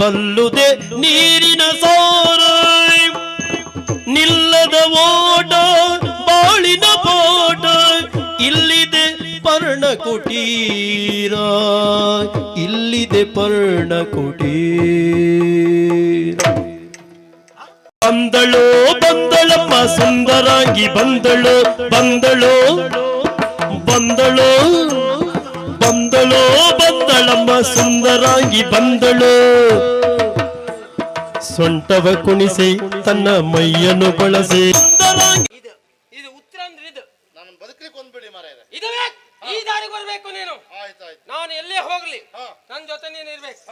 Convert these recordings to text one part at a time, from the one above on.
ಬಲ್ಲುದೆ ನೀರಿನ ಸೋರ. ನಿಲ್ಲದ ಓಟ, ಬಾಳಿನ ಪೋಟ, ಇಲ್ಲಿದೆ ಪರ್ಣ ಕುಟೀರ. ಇಲ್ಲಿದೆ ಪರ್ಣ ಕುಟೀರ. ಬಂದಳೋ ಬಂದಳಪ್ಪ ಸುಂದರಾಗಿ ಬಂದಳು ಬಂದಳು ಸುಂದರಾಗಿ ಬಂದಳು. ಸೊಂಟವ ಕುಣಿಸಿ ತನ್ನ ಮೈಯನ್ನು ಬಳಸಿ. ಇದು ಇದು ಉತ್ತರ ಅಂದ್ರೆ ಇದು. ನಾನು ಬದುಕಲಿಕ್ಕೆ ಒಂದ್ಬಿಡಿ ಮಾರಾಯರೆ. ಇದುವೇ ಈ ದಾರಿಗೆ ಬರ್ಬೇಕು ನೀನು. ಆಯ್ತು ಆಯ್ತು. ನಾನು ಎಲ್ಲೇ ಹೋಗ್ಲಿ ಹಾ. ನನ್ನ ಜೊತೆ ನೀನು ಇರ್ಬೇಕು.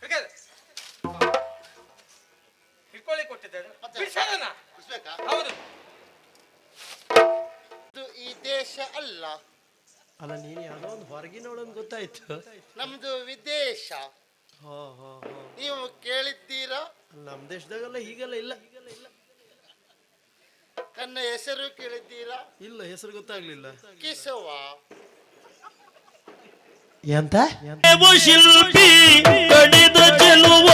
ಹಿಡ್ಕೊಳ್ಳಿ. ಹಿಡ್ಕೊಳ್ಳಿ ಕೊಟ್ಟಿದ್ದೆ ಮತ್ತೆ? ಬಿಡ್ಸೋದನ್ನ? ಹೌದು. ಇದು ಈ ದೇಶ ಅಲ್ಲ. ಅಲ್ಲ ನೀನು ಯಾವುದೋ ಒಂದು ಹೊರಗಿನವಳನ್ನು ಗೊತ್ತಾಯ್ತು. ನಮ್ದು ವಿದೇಶ. ಹಾ ಹಾ ಹಾ. ನೀವು ಕೇಳಿದ್ದೀರಾ? ನಮ್ಮ ದೇಶದಾಗೆಲ್ಲ ಹೀಗೆಲ್ಲ ಇಲ್ಲ. ತನ್ನ ನನ್ನ ಹೆಸರು ಕೇಳಿದ್ದೀರಾ? ಇಲ್ಲ ಹೆಸರು ಗೊತ್ತಾಗ್ಲಿಲ್ಲ. ಕಿಸವ ಎಂತ? ಶಿಲ್ಪಿ ಕಡಿದ ಚೆಲುವ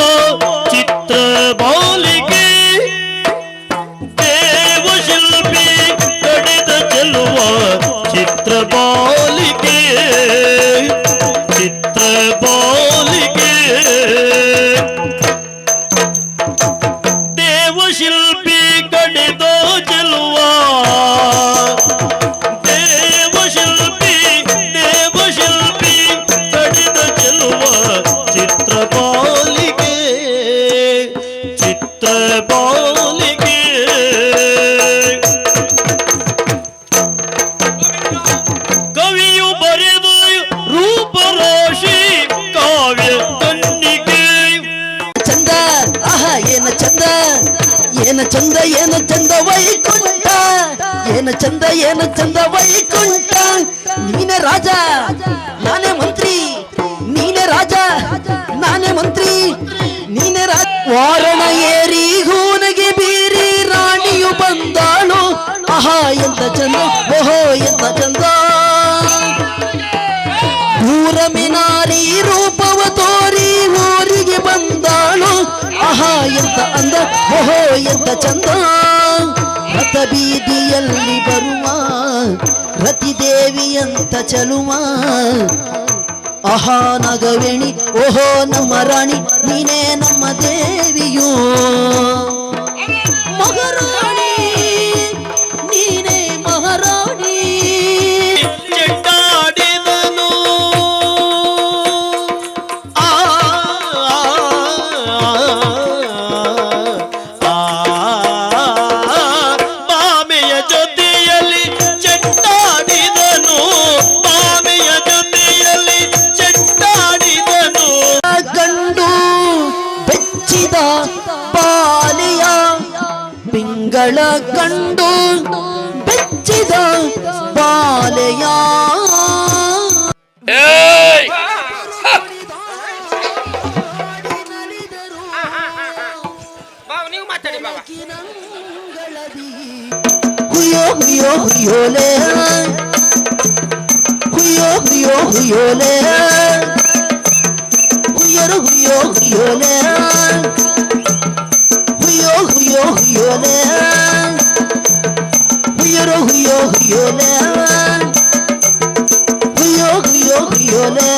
ಏನ ಚಂದ ವೈಕುಂಠ? ಏನ ಚಂದ ಏನ ಚಂದ ವೈಕುಂಠ? ನೀನೆ ರಾಜ, ನಾನೇ ಮಂತ್ರಿ. ನೀನೆ ರಾಜ, ನಾನೇ ಮಂತ್ರಿ. ನೀನೆ ರಾಜ. ವಾರಣ ಏರಿ ಹೂನಗೆ ಬೀರಿ ರಾಣಿಯು ಬಂದಾಳು. ಆಹಾ ಎಂತ ಚಂದ, ಓಹೋ, ಎಂತ ಚಂದ. ಊರ ಮಿನಾರಿ ರೂಪವ ತೋರಿ ಊರಿಗೆ ಬಂದಾಳು. ಆಹಾ ಎಂತ ಅಂದ, ಓಹೋ, ಎಂತ ಚಂದ. ಬೀದಿಯಲ್ಲಿ ಬರುವ ರತಿದೇವಿ ಅಂತ ಚಲುವ ಆಹಾ ನಗವೇಣಿ ಓಹೋ ನಮ್ಮ ರಾಣಿ ನೀನೇ ನಮ್ಮ ದೇವಿಯು ಮಹಾರಾಣಿ കണ്ടു വെച്ചിത പാലയാ ഹുയോ ഹുയോ ഹുയോലേ ഹുയോ ഹുയോ ഹുയോലേ ഹുയോ ഹുയോ ഹുയോലേ huyo huyo le huyo ro huyo huyo le huyo huyo huyo le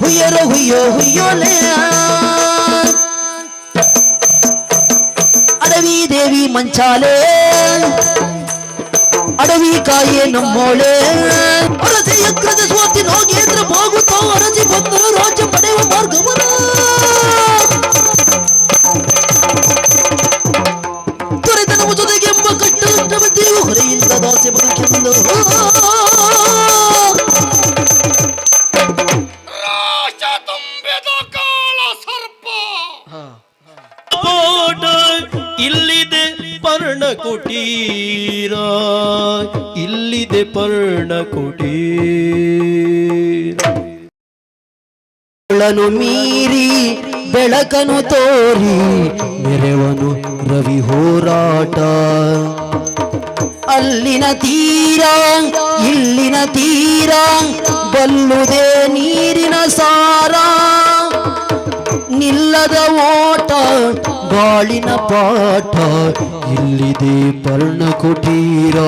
huyo ro huyo huyo le Adavi தேவி மஞ்சாலே அடவி காயே நம்மோளே ಪರ್ಣಕುಟೀರ ಇಲ್ಲಿದೆ ಪರ್ಣಕುಟೀರ ಳನು ಮೀರಿ ಬೆಳಕನು ತೋರಿ ಮೆರೆವನು ರವಿ ಹೋರಾಟ. ಅಲ್ಲಿನ ತೀರ, ಇಲ್ಲಿನ ತೀರ, ಬಲ್ಲುದೇ ನೀರಿನ ಸಾರ. ನಿಲ್ಲದ ಓಟ ಬಾಳಿನ ಪಾಠ ಇಲ್ಲಿದೆ ಪರ್ಣ ಕುಟೀರ